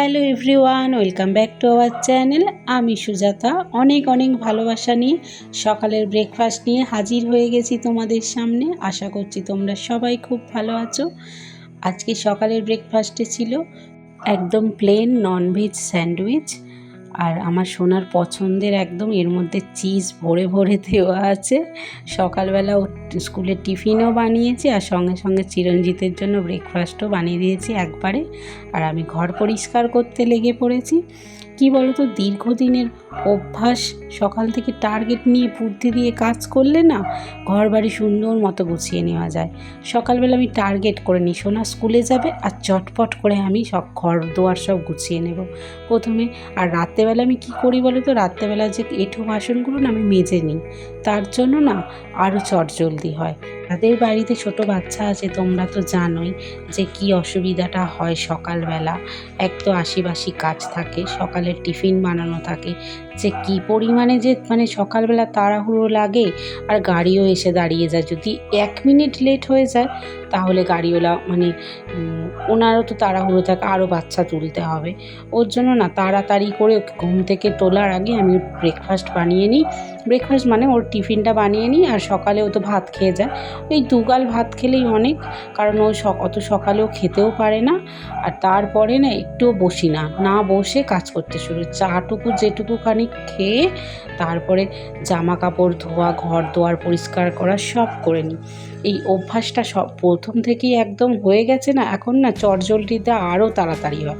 Hello everyone, welcome back to our channel. আমি সুজাতা, অনেক অনেক ভালোবাসা নিয়ে, সকালের ব্রেকফাস্ট নিয়ে হাজির হয়ে গেছি তোমাদের সামনে। আশা করছি তোমরা সবাই খুব ভালো আছো। আজকে সকালের ব্রেকফাস্টে ছিল একদম প্লেন ননভেজ স্যান্ডউইচ আর আমার সোনার পছন্দের একদম এর মধ্যে চিজ ভরে ভরে দেওয়া আছে। সকালবেলা ও স্কুলে টিফিনও বানিয়েছি আর সঙ্গে সঙ্গে চিরঞ্জিতের জন্য ব্রেকফাস্টও বানিয়ে দিয়েছি একবারে। আর আমি ঘর পরিষ্কার করতে লেগে পড়েছি। কি বলতো, দীর্ঘদিনের অভ্যাস, সকাল থেকে টার্গেট নিয়ে বুদ্ধি দিয়ে কাজ করলে না ঘর বাড়ি সুন্দর মতো গুছিয়ে নেওয়া যায়। সকালবেলা আমি টার্গেট করে নিই, সোনা স্কুলে যাবে আর চটপট করে আমি সব ঘর দোয়ার সব গুছিয়ে নেব। প্রথমে, আর রাত্রেবেলা আমি কি করি বলো তো? রাত্রেবেলা যে এঁঠো বাসনগুলো না আমি মেজে নিই, তার জন্য না আরও চটজলদি হয়। তাদের বাড়িতে ছোট বাচ্চা আছে, তোমরা তো জানোই যে কি অসুবিধাটা হয় সকালবেলা। এক তো আশিবাসী কাজ থাকে, সকালের টিফিন বানানো থাকে যে কি পরিমাণে যে মানে সকালবেলা তাড়াহুড়ো লাগে, আর গাড়িও এসে দাঁড়িয়ে যায়। যদি এক মিনিট লেট হয়ে যায়, তাহলে গাড়িওয়ালা মানে ওনারও তো তাড়াহুড়ো থাকে, আরও বাচ্চা তুলতে হবে। ওর জন্য না তাড়াতাড়ি করে ঘুম থেকে তোলার আগে আমি ব্রেকফাস্ট বানিয়ে নিই। ব্রেকফাস্ট মানে ওর টিফিনটা বানিয়ে নিই, আর সকালে ও তো ভাত খেয়ে যায়। ওই দুগাল ভাত খেলেই অনেক, কারণ ও অত সকালেও খেতেও পারে না। আর তারপরে না একটুও বসি না না বসে কাজ করতে শুরু, চাটুকু যেটুকুখানি খেয়ে তারপরে জামা কাপড় ধোয়া, ঘর দোয়ার পরিষ্কার করা সব করে নিই। এই অভ্যাসটা সব প্রথম থেকেই একদম হয়ে গেছে না, এখন না চটজলটিতে আরও তাড়াতাড়ি হয়।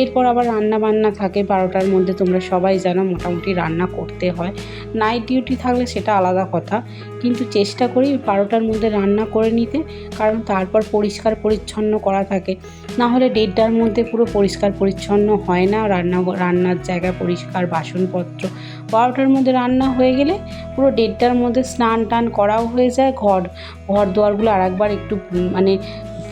এরপর আবার রান্না বান্না থাকে, বারোটার মধ্যে তোমরা সবাই জানো মোটামুটি রান্না করতে হয়। নাইট ডিউটি থাকলে সেটা আলাদা কথা, কিন্তু চেষ্টা করি বারোটার মধ্যে রান্না করে নিতে, কারণ তারপর পরিষ্কার পরিচ্ছন্ন করা থাকে। না হলে দেড়টার মধ্যে পুরো পরিষ্কার পরিচ্ছন্ন হয় না, রান্না, রান্নার জায়গা পরিষ্কার, বাসনপত্র বারোটার মধ্যে রান্না হয়ে গেলে পুরো দেড়টার মধ্যে স্নান টান করাও হয়ে যায়, ঘর ঘর দুয়ারগুলো আর একবার একটু মানে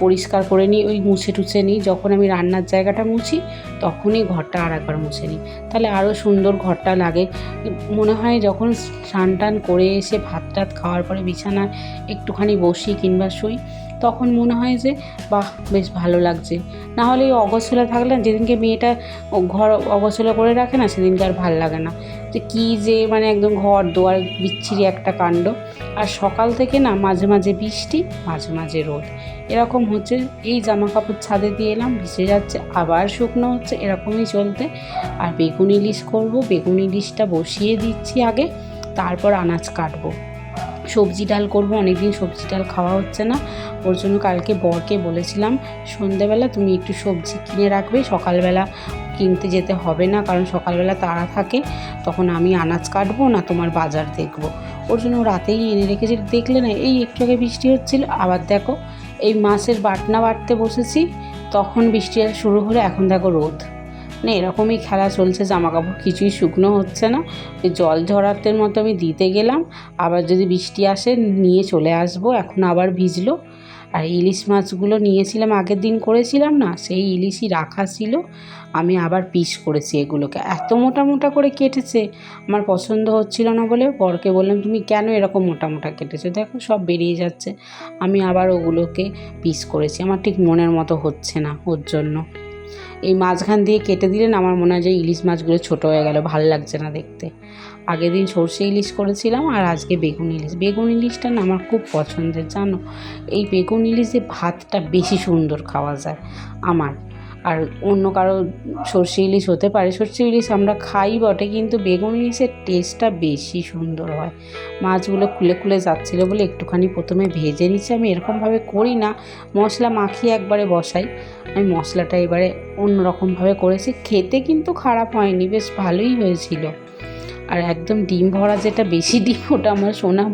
পরিষ্কার করে নিই, ওই মুছে টুছে নিই, যখন আমি রান্নার জায়গাটা মুছি তখনই ঘরটা আর একবার মুছে নিই। তাহলে আরও সুন্দর ঘরটা লাগে। মনে হয় যখন স্নান টান করে এসে ভাত টাত খাওয়ার পরে বিছানায় একটুখানি বসি কিংবা শুই তখন মনে হয় যে, বাহ, বেশ ভালো লাগছে। না হলে এই থাকলে যেদিনকে মেয়েটা ঘর অগোছলা করে রাখে না, সেদিনকে আর ভালো লাগে না। যে কী যে মানে একদম ঘর দোয়ার বিচ্ছিরি একটা কাণ্ড। আর সকাল থেকে না, মাঝে মাঝে বৃষ্টি, মাঝে মাঝে রোদ। এরকম হচ্ছে, এই জামা কাপড় ছাদে দিয়ে এলাম, ভিজে যাচ্ছে, আবার শুকনো হচ্ছে, এরকমই চলতে। আর বেগুন ইলিশ করব, বেগুন ইলিশটা বসিয়ে দিচ্ছি আগে, তারপর আনাজ কাটবো। সবজি ডাল করব, অনেকদিন সবজি ডাল খাওয়া হচ্ছে না। ওর জন্য কালকে বরকে বলেছিলাম সন্ধেবেলা তুমি একটু সবজি কিনে রাখবে, সকালবেলা কিনতে যেতে হবে না, কারণ সকালবেলা তাড়া থাকে, তখন আমি আনাজ কাটবো না, তোমার বাজার দেখব। ওর জন্য রাতেই এনে রেখেছি, দেখলে না, এই একটু আগে বৃষ্টি হচ্ছিল, আবার দেখো, এই মাছের বাটনা বাটতে বসেছি, তখন বৃষ্টি শুরু হলো, এখন দেখো রোদ। মানে এরকমই খেলা চলছে জামা কাপড় কিছুই শুকনো হচ্ছে না। জল ঝরাতের মতো আমি দিতে গেলাম, আবার যদি বৃষ্টি আসে নিয়ে চলে আসব, এখন আবার ভিজলো। আর ইলিশ মাছগুলো নিয়েছিলাম, আগের দিন করেছিলাম না, সেই ইলিশই রাখা ছিল, আমি আবার পিস করেছি এগুলোকে। এত মোটা মোটা করে কেটেছে, আমার পছন্দ হচ্ছিল না বলে বরকে বললাম, তুমি কেন এরকম মোটা মোটা কেটেছো? দেখো, সব বেরিয়ে যাচ্ছে, আমি আবার ওগুলোকে পিস করেছি, আমার ঠিক মনের মতো হচ্ছে না ওর জন্য। এই মাঝখান দিয়ে কেটে দিলেন, আমার মনে হয় যে ইলিশ মাছগুলো ছোট হয়ে গেল, ভালো লাগছে না দেখতে। আগের দিন সর্ষে ইলিশ করেছিলাম আর আজকে বেগুন ইলিশ। বেগুন ইলিশটা না আমার খুব পছন্দের, জানো? এই বেগুন ইলিশে ভাতটা বেশি সুন্দর খাওয়া যায়, আমার। আর অন্য কারও সর্ষে ইলিশ হতে পারে। সর্ষে ইলিশ আমরা খাই বটে, কিন্তু বেগুন ইলিশের টেস্টটা বেশি সুন্দর হয়। মাছগুলো খুলে খুলে যাচ্ছিল বলে একটুখানি প্রথমে ভেজে নিচ্ছি। আমি এরকমভাবে করি না। মশলা মাখিয়ে একবারে বসাই। আমি মশলাটা এবারে অন্যরকমভাবে করেছি। খেতে কিন্তু খারাপ হয়নি, বেশ ভালোই হয়েছিল। আর একদম ডিম ভরা যেটা বেশি ডিম, ওটা আমার সোনা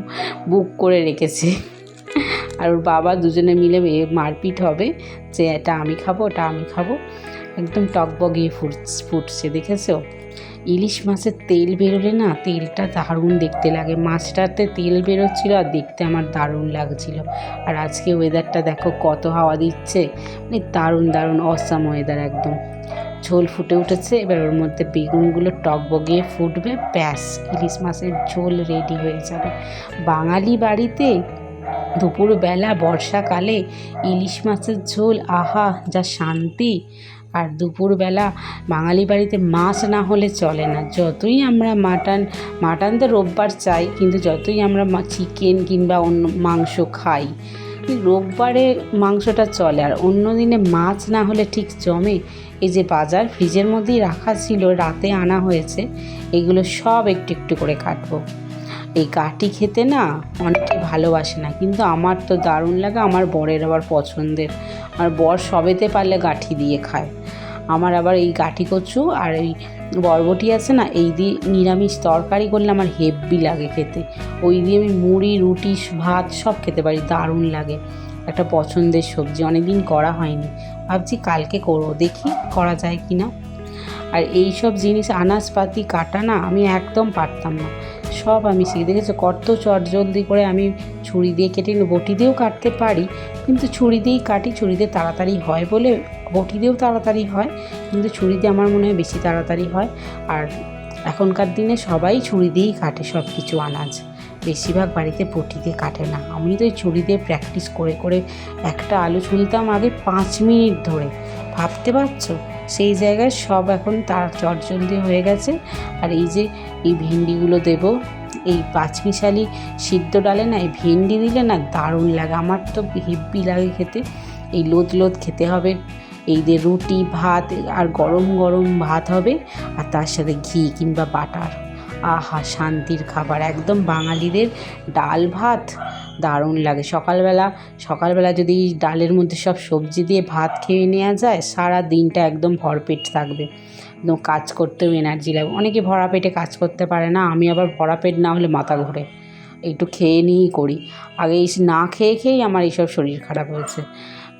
বুক করে রেখেছে। আর ওর বাবা দুজনে মিলে মারপিট হবে যে এটা আমি খাব, ওটা আমি খাব। একদম টকবগিয়ে ফুট ফুটছে, দেখেছ? ইলিশ মাছের তেল বেরোলে না তেলটা দারুণ দেখতে লাগে। মাছটাতে তেল বেরোচ্ছিল আর দেখতে আমার দারুণ লাগছিল। আর আজকে ওয়েদারটা দেখো কত হাওয়া দিচ্ছে। মানে দারুণ দারুণ অসাম ওয়েদার একদম। ঝোল ফুটে উঠেছে, এবার ওর মধ্যে বেগুনগুলো টক বগিয়ে ফুটবে, ব্যাস, ইলিশ মাছের ঝোল রেডি হয়ে যাবে। বাঙালি বাড়িতে দুপুরবেলা বর্ষাকালে ইলিশ মাছের ঝোল, আহা, যা শান্তি। আর দুপুরবেলা বাঙালি বাড়িতে মাছ না হলে চলে না। যতই আমরা মাটন মাটন তো রোববার চাই, কিন্তু যতই আমরা চিকেন কিংবা অন্য মাংস খাই, রোববারে মাংসটা চলে। আর অন্য দিনে মাছ না হলে ঠিক জমে। এই যে বাজার, ফ্রিজের মধ্যেই রাখা ছিল, রাতে আনা হয়েছে। এগুলো সব একটু একটু করে কাটবো। এই গাটি খেতে না অনেকে ভালোবাসে না, কিন্তু আমার তো দারুণ লাগে, আমার বরের আবার পছন্দের। আমার বর সবেতে পারলে গাঠি দিয়ে খায়। আমার আবার এই গাঠি কচু আর এই বরবটি আছে না, এই দিয়ে নিরামিষ তরকারি করলে আমার হেভি লাগে খেতে। ওই দিয়ে আমি মুড়ি, রুটি, ভাত সব খেতে পারি, দারুণ লাগে। একটা পছন্দের সবজি, অনেকদিন করা হয়নি। ভাবছি কালকে করব, দেখি করা যায় কি না আর এই সব জিনিস, আনাজপাতি, কাটা না আমি একদম পারতাম না। সব আমি শিখে দেখেছি। কত চট জলদি করে আমি ছুরি দিয়ে কেটে বটি দিয়েও কাটতে পারি। কিন্তু ছুরি দিয়েই কাটি, ছুরি দিয়ে তাড়াতাড়ি হয় বলে বটি দিয়েও তাড়াতাড়ি হয়। কিন্তু ছুরি দিয়ে আমার মনে হয় বেশি তাড়াতাড়ি হয়। আর এখনকার দিনে সবাই ছুরি দিয়েই কাটে সব কিছু আনাজ। বেশিরভাগ বাড়িতে বটি দিয়ে কাটে না। আমি তো এই ছুরি দিয়ে প্র্যাকটিস করে করে একটা আলু ছুলতাম আগে পাঁচ মিনিট ধরে। ভাবতে পারছ? সেই জায়গায় সব এখন তার চটজলদি হয়ে গেছে। আর এই যে, এই ভেন্ডিগুলো দেবো, এই পাঁচমিশালি সিদ্ধ ডালে না, এই ভেন্ডি দিলে না দারুণ লাগে। আমার তো হেব্বি লাগে খেতে। এই লোদ লোদ খেতে হবে। এই যে রুটি, ভাত, আর গরম গরম ভাত হবে, আর তার সাথে ঘি কিংবা বাটার। আহা, শান্তির খাবার। একদম বাঙালিদের ডাল ভাত। দারুণ লাগে। সকালবেলা সকালবেলা যদি ডালের মধ্যে সব সবজি দিয়ে ভাত খেয়ে নেওয়া যায়, সারা দিনটা একদম ভরপেট থাকবে। কাজ করতেও এনার্জি লাগবে। অনেকে ভরা পেটে কাজ করতে পারে না, আমি আবার ভরা পেট না হলে মাথা ঘোরে। একটু খেয়ে নিয়েই করি। আগে এই না খেয়ে খেয়েই আমার এইসব শরীর খারাপ হয়েছে।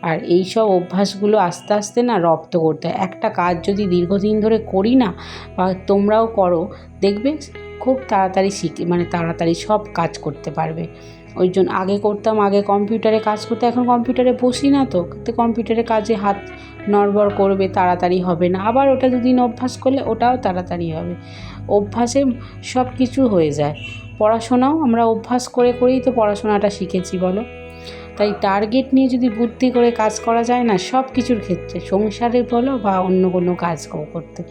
আর এই সব অভ্যাসগুলো আস্তে আস্তে না রপ্ত করতে হয়। একটা কাজ যদি দীর্ঘদিন ধরে করি না, বা তোমরাও করো, দেখবে খুব তাড়াতাড়ি শিখে মানে তাড়াতাড়ি সব কাজ করতে পারবে। ওই জন্য আগে করতাম, আগে কম্পিউটারে কাজ করতে, এখন কম্পিউটারে বসি না তো কম্পিউটারে কাজে হাত নড়বড় করবে, তাড়াতাড়ি হবে না। আবার ওটা দুদিন অভ্যাস করলে ওটাও তাড়াতাড়ি হবে। অভ্যাসে সব কিছু হয়ে যায়। পড়াশোনাও আমরা অভ্যাস করে করেই তো পড়াশোনাটা শিখেছি, বলো। তাই টার্গেট নিয়ে যদি বুদ্ধি করে কাজ করা যায় না, সব কিছুর ক্ষেত্রে, সংসারে বলো বা অন্য কোনো কাজ করতে,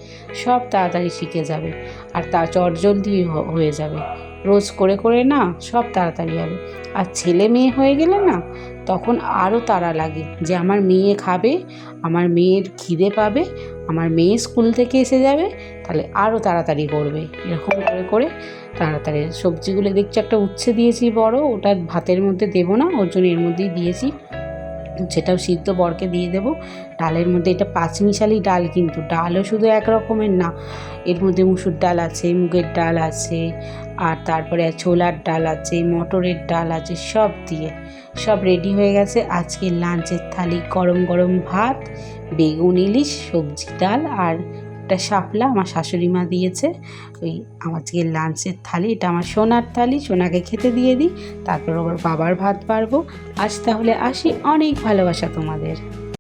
সব তাড়াতাড়ি শিখে যাবে। আর তা চটজলদি হয়ে যাবে। রোজ করে করে না, সব তাড়াতাড়ি হবে। আর ছেলে মেয়ে হয়ে গেলে না, তখন আরও তাড়া লাগে যে আমার মেয়ে খাবে, আমার মেয়ের খিদে পাবে, আমার মেয়ে স্কুল থেকে এসে যাবে, তাহলে আরও তাড়াতাড়ি করবে। এরকম করে করে তাড়াতাড়ি। সবজিগুলো দেখছি একটা উচ্ছে দিয়েছি বড়, ওটা ভাতের মধ্যে দেবো না, ওর জন্য এর মধ্যেই দিয়েছি। সেটাও সিদ্ধ বরকে দিয়ে দেবো। ডালের মধ্যে এটা পাঁচমিশালি ডাল কিন্তু, ডালও শুধু এক রকমের না, এর মধ্যে মুসুর ডাল আছে, মুগের ডাল আছে, আর তারপরে ছোলার ডাল আছে, মটরের ডাল আছে, সব দিয়ে। সব রেডি হয়ে গেছে। আজকে লাঞ্চের থালি গরম গরম ভাত, বেগুন ইলিশ, সবজি ডাল আর একটা শাপলা আমার শাশুড়ি মা দিয়েছে। ওই আজকে লাঞ্চের থালি, এটা আমার সোনার থালি, সোনাকে খেতে দিয়ে দিই, তারপর আবার বাবার ভাত পারব। আজ তাহলে আসি, অনেক ভালোবাসা তোমাদের।